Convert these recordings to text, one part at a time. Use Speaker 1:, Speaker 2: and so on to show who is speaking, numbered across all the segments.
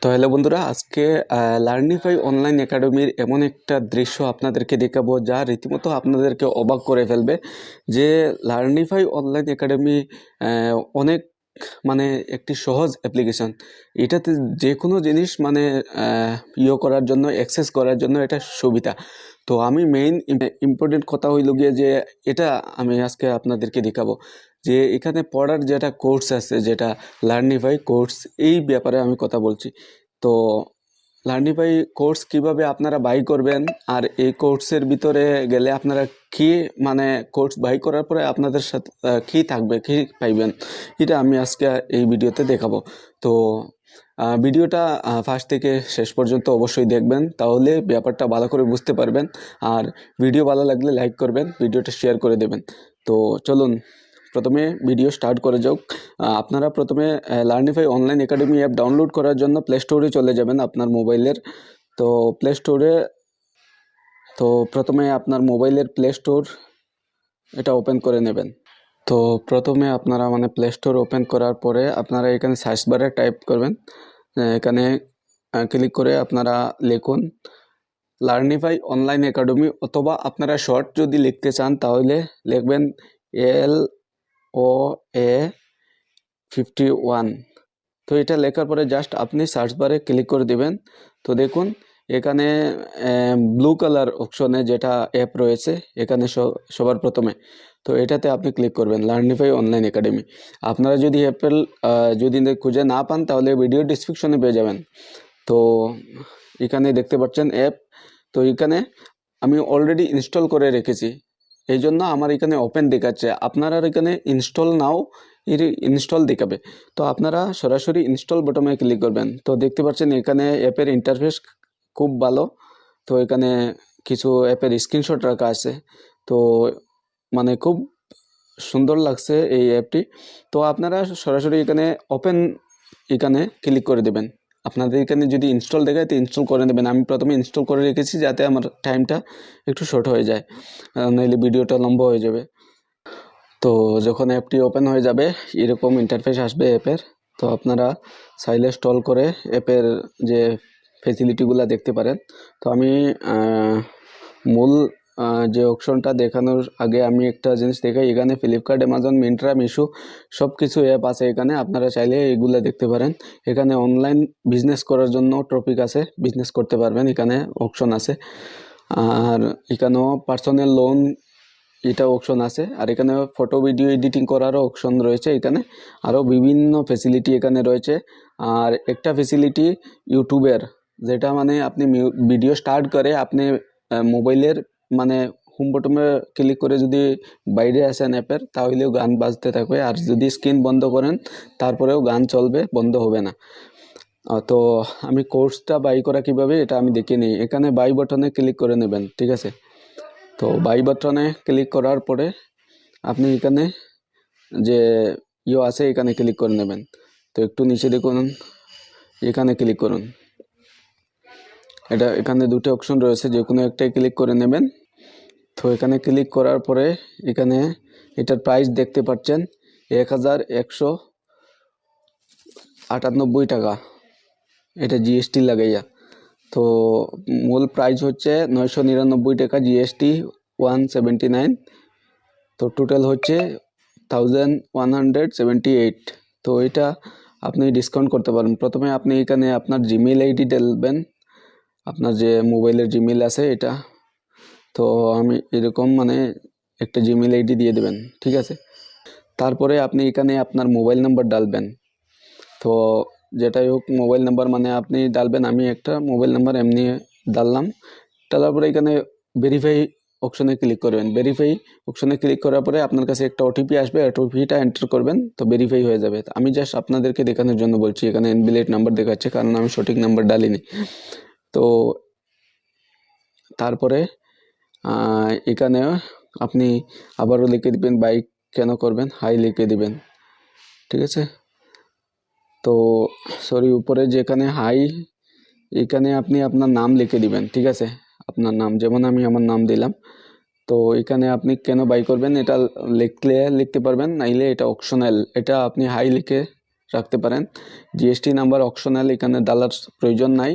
Speaker 1: তো হ্যালো বন্ধুরা, আজকে লার্নিফাই অনলাইন একাডেমির এমন একটা দৃশ্য আপনাদেরকে দেখাবো যা রীতিমতো আপনাদেরকে অবাক করে ফেলবে যে লার্নিফাই অনলাইন একাডেমি অনেক মানে একটি সহজ অ্যাপ্লিকেশন এটাতে যে কোনো জিনিস মানে ইয়ে করার জন্য অ্যাক্সেস করার জন্য এটা সুবিধা। তো আমি মেইন ইম্পর্টেন্ট কথা হইল গিয়ে যে এটা আমি আজকে আপনাদেরকে দেখাবো। যে এখানে পড়ার যেটা কোর্স আছে, যেটা লার্নিফাই কোর্স এই ব্যাপারে আমি কথা বলছি। তো লার্নিফাই কোর্স কীভাবে আপনারা বাই করবেন আর এই কোর্সের ভিতরে গেলে আপনারা কি মানে কোর্স বাই করার পরে আপনাদের সাথে কি থাকবে, কি পাইবেন, এটা আমি আজকে এই ভিডিওতে দেখাবো। তো ভিডিওটা ফার্স্ট থেকে শেষ পর্যন্ত অবশ্যই দেখবেন, তাহলে ব্যাপারটা ভালো করে বুঝতে পারবেন। আর ভিডিও ভালো লাগলে লাইক করবেন, ভিডিওটা শেয়ার করে দেবেন। তো চলুন। প্রথমে ভিডিও স্টার্ট করে যাও আপনারা প্রথমে Learnify online academy app download করার জন্য প্লে স্টোরে চলে যাবেন আপনার মোবাইলের। তো প্লে স্টোরে তো প্রথমে আপনার মোবাইলের প্লে স্টোর এটা ওপেন করে নেবেন। তো প্রথমে আপনারা মানে প্লে স্টোর ওপেন করার পরে আপনারা এখানে সার্চ বারে টাইপ করবেন। এখানে ক্লিক করে আপনারা লিখুন লার্নিফাই অনলাইন একাডেমি অথবা আপনারা শর্ট যদি লিখতে চান তাহলে লিখবেন এল ও, এ ফিফটি ওয়ান তো এটা লেখার পরে জাস্ট আপনি সার্চ বারে ক্লিক করে দিবেন। তো দেখুন, এখানে ব্লু কালার অপশনে যেটা অ্যাপ রয়েছে, এখানে সবার প্রথমে। তো এটাতে আপনি ক্লিক করবেন লার্নিফাই অনলাইন একাডেমি আপনারা যদি অ্যাপেল যদি খুঁজে না পান, তাহলে ভিডিও ডিসক্রিপশনে পেয়ে যাবেন। তো এখানে দেখতে পাচ্ছেন অ্যাপ তো এখানে আমি অলরেডি ইনস্টল করে রেখেছি। এই জন্য আমার এখানে ওপেন দেখাচ্ছে। আপনারা এখানে ইনস্টল নাও, এর ইনস্টল দেখাবে। তো আপনারা সরাসরি ইনস্টল বটমে ক্লিক করবেন। তো দেখতে পাচ্ছেন এখানে অ্যাপের ইন্টারফেস খুব ভালো। তো এখানে কিছু অ্যাপের স্ক্রিনশট রাখা আছে। তো মানে খুব সুন্দর লাগছে এই অ্যাপটি তো আপনারা সরাসরি এখানে ওপেন এখানে ক্লিক করে দেবেন। আপনাদের এখানে যদি ইনস্টল দেখায় তো ইনস্টল করে নেবেন। আমি প্রথমে ইনস্টল করে রেখেছি যাতে আমার টাইমটা একটু শর্ট হয়ে যায়। নাহলে ভিডিওটা লম্বা হয়ে যাবে। তো যখন অ্যাপটি ওপেন হয়ে যাবে, এরকম ইন্টারফেস আসবে অ্যাপের তো আপনারা চাইলে স্টল করে অ্যাপের যে ফেসিলিটিগুলো দেখতে পারেন। তো আমি মূল যে অপশনটা দেখানোর আগে আমি একটা জিনিস দেখাই। এখানে ফ্লিপকার্ট অ্যামাজন মিন্ট্রা মিশো সব কিছু অ্যাপ আছে এখানে। আপনারা চাইলে এগুলো দেখতে পারেন। এখানে অনলাইন বিজনেস করার জন্য টপিক আছে। বিজনেস করতে পারবেন। এখানে অপশন আছে। আর এখানেও পার্সোনাল লোন এটা অপশন আছে। আর এখানে ফটো ভিডিও এডিটিং করারও অপশন রয়েছে এখানে। আরও বিভিন্ন ফেসিলিটি এখানে রয়েছে। আর একটা ফেসিলিটি ইউটিউবের যেটা মানে আপনি ভিডিও স্টার্ট করে আপনি মোবাইলের মানে হোম বটমে ক্লিক করে যদি বাইরে আসেন অ্যাপের তাহলেও গান বাজতে থাকবে। আর যদি স্ক্রিন বন্ধ করেন, তারপরেও গান চলবে, বন্ধ হবে না। তো আমি কোর্সটা বাই করা কীভাবে, এটা আমি দেখে নিই। এখানে বাই বাটনে ক্লিক করে নেবেন, ঠিক আছে? তো বাই বাটনে ক্লিক করার পরে আপনি এখানে যে ইয়ে আছে, এখানে ক্লিক করে নেবেন। তো একটু নিচে দেখুন, এখানে ক্লিক করুন। এটা এখানে দুটো অপশন রয়েছে, যে কোনো একটাই ক্লিক করে নেবেন। তো এখানে ক্লিক করার পরে এখানে এটার প্রাইস দেখতে পাচ্ছেন, এক হাজার একশো আটানব্বই টাকা। এটা জিএসটি লাগাইয়া। তো মূল প্রাইস হচ্ছে নয়শো নিরানব্বই টাকা জিএসটি ওয়ান সেভেন্টি নাইন। তো টোটাল হচ্ছে thousand one hundred seventy eight. তো এটা আপনি ডিসকাউন্ট করতে পারেন। প্রথমে আপনি এখানে আপনার জিমেল আইডি দেবেন আপনার যে মোবাইলের জিমেল আছে এটা, তো আমি এরকম মানে একটা জিমেল আইডি দিয়ে দেবেন, ঠিক আছে? তারপরে আপনি এখানে আপনার মোবাইল নাম্বার ডালবেন। তো যেটাই হোক মোবাইল নাম্বার মানে আপনি ডালবেন, আমি একটা মোবাইল নাম্বার এমনি ডাললাম। ডালার পরে এখানে ভেরিফাই অপশনে ক্লিক করবেন। ভেরিফাই অপশনে ক্লিক করার পরে আপনার কাছে একটা ওটিপি আসবে ওটিপিটা এন্টার করবেন, তো ভেরিফাই হয়ে যাবে। আমি জাস্ট আপনাদেরকে দেখানোর জন্য বলছি, এখানে এনবিলেট নাম্বার দেখাচ্ছে, কারণ আমি সঠিক নাম্বার ডালিনি। তো তারপরে এখানে আপনি আবারও লিখে দিবেন, বাইক কেন করবেন? হাই লিখে দিবেন। ঠিক আছে? তো সরি, উপরে যেখানে হাই এখানে আপনি আপনার নাম লিখে দিবেন, ঠিক আছে? আপনার নাম, যেমন আমি আমার নাম দিলাম। তো এখানে আপনি কেন বাই করবেন, এটা লিখলে লিখতে পারবেন, নাইলে এটা অপশনাল, এটা আপনি হাই লিখে রাখতে পারেন। জিএসটি নাম্বার অপশনাল, এখানে ডালার প্রয়োজন নাই।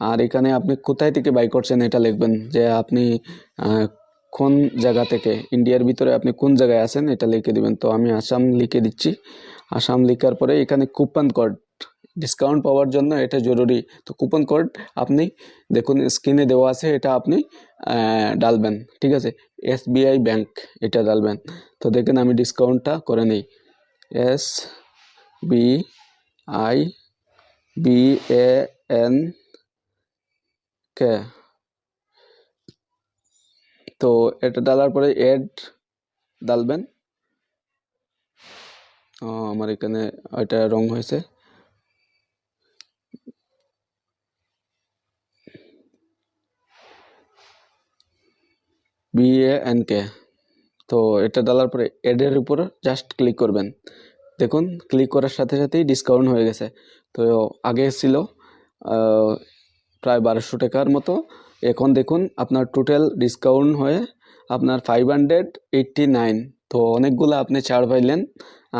Speaker 1: আর এখানে আপনি কোথায় থেকে বাই করছেন এটা লিখবেন যে আপনি কোন জায়গা থেকে ইন্ডিয়ার ভিতরে আপনি কোন জায়গায় আছেন এটা লিখে দিবেন। তো আমি আসাম লিখে দিচ্ছি। আসাম লিখার পরে এখানে কুপন কোড ডিসকাউন্ট পাওয়ার জন্য এটা জরুরি। তো কুপন কোড আপনি দেখুন স্ক্রিনে দেওয়া আছে, এটা আপনি ডালবেন, ঠিক আছে? এসবিআই ব্যাংক এটা ডালবেন। তো দেখেন আমি ডিসকাউন্টটা করে নিই। S B I B A N K? তো এটা ডালার পরে এড ডালবেন। ও, আমার এখানে এটা রং হয়েছে। B A N K. তো এটা ডালার পরে এডের উপর জাস্ট ক্লিক করবেন। দেখুন ক্লিক করার সাথে সাথেই ডিসকাউন্ট হয়ে গেছে। তো আগে ছিল প্রায় বারোশো টাকার মতো। এখন দেখুন, আপনার টোটাল ডিসকাউন্ট হয়ে আপনার ফাইভ হান্ড্রেড এইটটি নাইন তো অনেকগুলো আপনি ছাড় পাইলেন।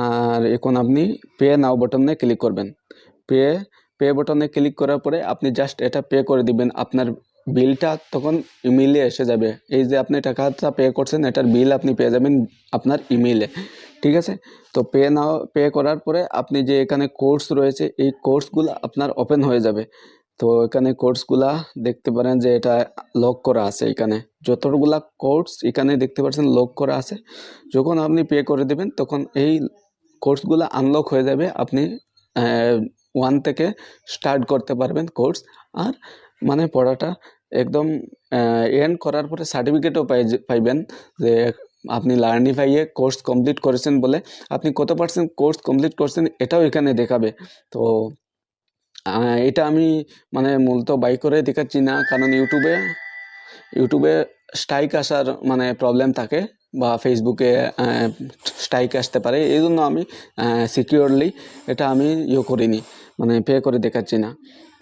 Speaker 1: আর এখন আপনি পে নাও বটনে ক্লিক করবেন। পে পে বটনে ক্লিক করার পরে আপনি জাস্ট এটা পে করে দিবেন। আপনার বিলটা তখন ইমেইলে এসে যাবে। এই যে আপনি টাকাটা পে করছেন, এটার বিল আপনি পেয়ে যাবেন আপনার ইমেইলে ঠিক আছে? তো পে নাও পে করার পরে আপনি যে এখানে কোর্স রয়েছে, এই কোর্সগুলো আপনার ওপেন হয়ে যাবে। তো এখানে কোর্সগুলা দেখতে পারেন যে এটা লক করা আছে এখানে। যতগুলা কোর্স এখানে দেখতে পাচ্ছেন লক করা আছে। যখন আপনি পে করে দেবেন, তখন এই কোর্সগুলো আনলক হয়ে যাবে। আপনি ওয়ান থেকে স্টার্ট করতে পারবেন কোর্স। আর মানে পড়াটা একদম এন্ড করার পরে সার্টিফিকেটও পাই পাইবেন যে আপনি লার্নিফাইয়ে কোর্স কমপ্লিট করেছেন বলে। আপনি কত পার্সেন্ট কোর্স কমপ্লিট করছেন এটাও এখানে দেখাবে। তো এটা আমি মানে মূলত বাই করে দেখাচ্ছি না, কারণ ইউটিউবে ইউটিউবে স্ট্রাইক আসার মানে প্রবলেম থাকে বা ফেসবুকে স্ট্রাইক আসতে পারে। এই জন্য আমি সিকিউরলি এটা আমি ইয়ে করিনি মানে পে করে দেখাচ্ছি না।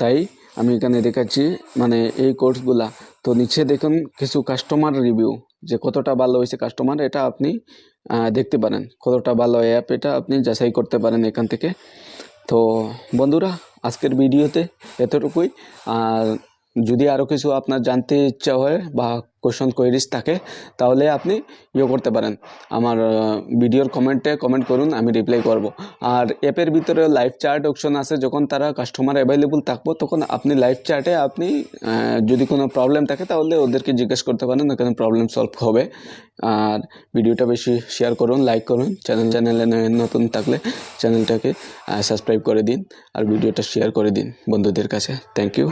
Speaker 1: তাই আমি এখানে দেখাচ্ছি মানে এই কোর্সগুলা তো নিচে দেখুন কিছু কাস্টমার রিভিউ যে কতটা ভালো হয়েছে কাস্টমার এটা আপনি দেখতে পারেন। কতটা ভালো অ্যাপ এটা আপনি যাচাই করতে পারেন এখান থেকে। তো বন্ধুরা আজকের ভিডিওতে এতটুকুই। আর যদি আরও কিছু আপনার জানতে ইচ্ছা হয় বা কোয়েশন কোয়েরিজ থাকে, তাহলে আপনি ইয়ে করতে পারেন। আমার ভিডিওর কমেন্টে কমেন্ট করুন, আমি রিপ্লাই করব। আর অ্যাপের ভিতরে লাইভ চার্ট অপশন আছে, যখন তারা কাস্টমার অ্যাভেলেবল থাকব, তখন আপনি লাইভ চার্টে আপনি যদি কোনো প্রবলেম থাকে, তাহলে ওদেরকে জিজ্ঞেস করতে পারেন, ওখানে প্রবলেম সলভ হবে। আর ভিডিওটা বেশি শেয়ার করুন লাইক করুন চ্যানেল চ্যানেলে নতুন থাকলে চ্যানেলটাকে সাবস্ক্রাইব করে দিন, আর ভিডিওটা শেয়ার করে দিন বন্ধুদের কাছে। Thank you